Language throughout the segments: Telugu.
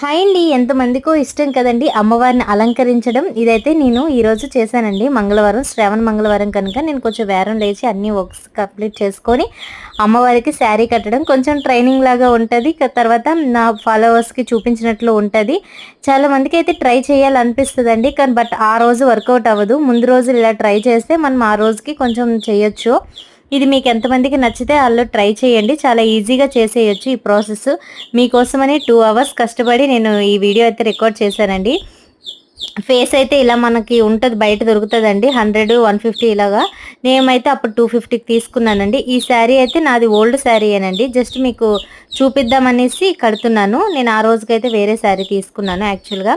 హాయ్ అండి. ఎంతమందికో ఇష్టం కదండి అమ్మవారిని అలంకరించడం. ఇదైతే నేను ఈరోజు చేశానండి. మంగళవారం శ్రావణ మంగళవారం కనుక నేను కొంచెం వేరం లేచి అన్ని వర్క్స్ కంప్లీట్ చేసుకొని అమ్మవారికి శారీ కట్టడం కొంచెం ట్రైనింగ్ లాగా ఉంటుంది. తర్వాత నా ఫాలోవర్స్కి చూపించినట్లు ఉంటుంది. చాలా మందికి అయితే ట్రై చేయాలనిపిస్తుందండి. కానీ బట్ ఆ రోజు వర్కౌట్ అవ్వదు. ముందు రోజు ఇలా ట్రై చేస్తే మనం ఆ రోజుకి కొంచెం చేయొచ్చు. ఇది మీకు ఎంతమందికి నచ్చితే వాళ్ళు ట్రై చేయండి. చాలా ఈజీగా చేసేయచ్చు ఈ ప్రాసెస్. మీకోసమని టూ అవర్స్ కష్టపడి నేను ఈ వీడియో అయితే రికార్డ్ చేశానండి. ఫేస్ అయితే ఇలా మనకి ఉంటుంది బయట దొరుకుతుందండి. హండ్రెడ్ వన్ ఫిఫ్టీ ఇలాగా. నేమైతే అప్పుడు టూ ఫిఫ్టీకి తీసుకున్నానండి. ఈ శారీ అయితే నాది ఓల్డ్ శారీ అనండి జస్ట్ మీకు చూపిద్దామనేసి కడుతున్నాను. నేను ఆ రోజుకైతే వేరే శారీ తీసుకున్నాను యాక్చువల్గా.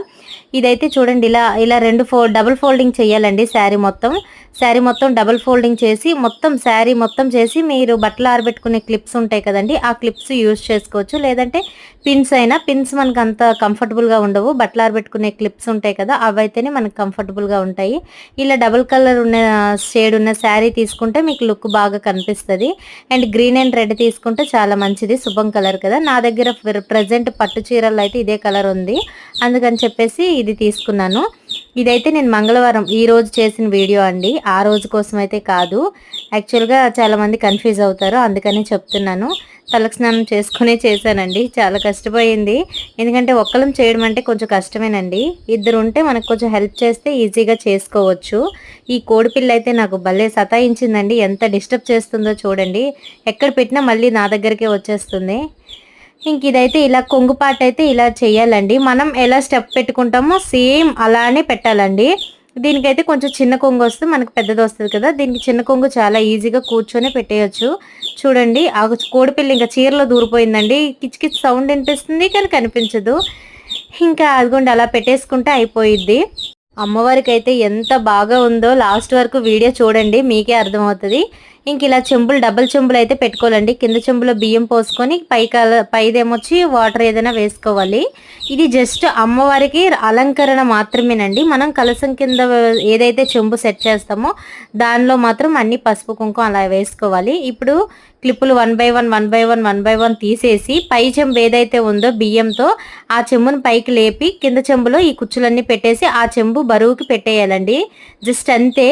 ఇదైతే చూడండి ఇలా ఇలా రెండు ఫో డబుల్ ఫోల్డింగ్ చేయాలండి శారీ మొత్తం. శారీ మొత్తం డబుల్ ఫోల్డింగ్ చేసి మొత్తం శారీ మొత్తం చేసి మీరు బట్టలు ఆరబెట్టుకునే క్లిప్స్ ఉంటాయి కదండి ఆ క్లిప్స్ యూజ్ చేసుకోవచ్చు. లేదంటే పిన్స్ అయినా పిన్స్ మనకు అంత కంఫర్టబుల్గా ఉండవు. బట్టలు ఆరబెట్టుకునే క్లిప్స్ ఉంటాయి కదా అవైతేనే మనకు కంఫర్టబుల్గా ఉంటాయి. ఇలా డబుల్ కలర్ ఉన్న షేడ్ ఉన్న శారీ తీసుకుంటే మీకు లుక్ బాగా కనిపిస్తుంది. అండ్ గ్రీన్ అండ్ రెడ్ తీసుకుంటే చాలా మంచిది శుభం కలర్ కదా. నా దగ్గర ప్రజెంట్ పట్టు చీరలు అయితే ఇదే కలర్ ఉంది. అందుకని చెప్పేసి ఇది తీసుకున్నాను. ఇదైతే నేను మంగళవారం ఈ రోజు చేసిన వీడియో అండి. ఆ రోజు కోసం అయితే కాదు. యాక్చువల్గా చాలామంది కన్ఫ్యూజ్ అవుతారు. అందుకనే చెప్తున్నాను. తలకు స్నానం చేసుకునే చేశానండి. చాలా కష్టపోయింది. ఎందుకంటే ఒక్కలం చేయడం అంటే కొంచెం కష్టమేనండి. ఇద్దరు ఉంటే మనకు కొంచెం హెల్ప్ చేస్తే ఈజీగా చేసుకోవచ్చు. ఈ కోడిపిల్ల అయితే నాకు భలే సతాయించిందండి. ఎంత డిస్టర్బ్ చేస్తుందో చూడండి. ఎక్కడ పెట్టినా మళ్ళీ నా దగ్గరికే వచ్చేస్తుంది. ఇంక ఇదైతే ఇలా కొంగుపాటు అయితే ఇలా చేయాలండి. మనం ఎలా స్టెప్ పెట్టుకుంటామో సేమ్ అలానే పెట్టాలండి. దీనికైతే కొంచెం చిన్న కొంగు వస్తే మనకు పెద్దది వస్తుంది కదా. దీనికి చిన్న కొంగు చాలా ఈజీగా కూర్చొని పెట్టేయచ్చు. చూడండి ఆ కోడిపిల్ల ఇంకా చీరలో దూరిపోయిందండి. కిచ్ సౌండ్ వినిపిస్తుంది కానీ కనిపించదు. ఇంకా అదిగోండి అలా పెట్టేసుకుంటే అయిపోయిద్ది. అమ్మవారికి అయితే ఎంత బాగా ఉందో లాస్ట్ వరకు వీడియో చూడండి మీకే అర్థమవుతుంది. ఇంక ఇలా చెంబులు డబుల్ చెంబులు అయితే పెట్టుకోవాలండి. కింద చెంబులో బియ్యం పోసుకొని పై పైదేమొచ్చి వాటర్ ఏదైనా వేసుకోవాలి. ఇది జస్ట్ అమ్మవారికి అలంకరణ మాత్రమేనండి. మనం కలసం కింద ఏదైతే చెంబు సెట్ చేస్తామో దానిలో మాత్రం అన్ని పసుపు కుంకుమ అలా వేసుకోవాలి. ఇప్పుడు క్లిప్పులు one by one one by one one by one తీసేసి పై చెంబు ఏదైతే ఉందో బియ్యంతో ఆ చెంబును పైకి లేపి కింద చెంబులో ఈ కుచ్చులన్నీ పెట్టేసి ఆ చెంబు బరువుకి పెట్టేయాలండి. జస్ట్ అంతే.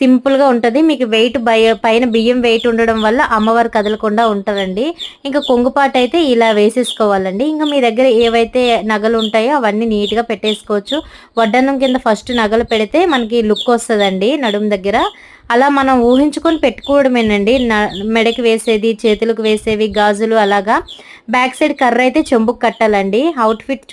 సింపుల్గా ఉంటుంది. మీకు వెయిట్ పైన బియ్యం వెయిట్ ఉండడం వల్ల అమ్మవారు కదలకుండా ఉంటారండి ఇంకా కొంగుపాటు అయితే ఇలా వేసేసుకోవాలండి. ఇంకా మీ దగ్గర ఏవైతే నగలు ఉంటాయో అవన్నీ నీట్గా పెట్టేసుకోవచ్చు. వడ్డన్నం కింద ఫస్ట్ నగలు పెడితే మనకి లుక్ వస్తుందండి నడుం దగ్గర. అలా మనం ఊహించుకొని పెట్టుకోవడమేనండి. మెడకి వేసేది చేతులకు వేసేవి గాజులు అలాగా. బ్యాక్ సైడ్ కర్ర అయితే చెంబుకు కట్టాలండి. అవుట్ఫిట్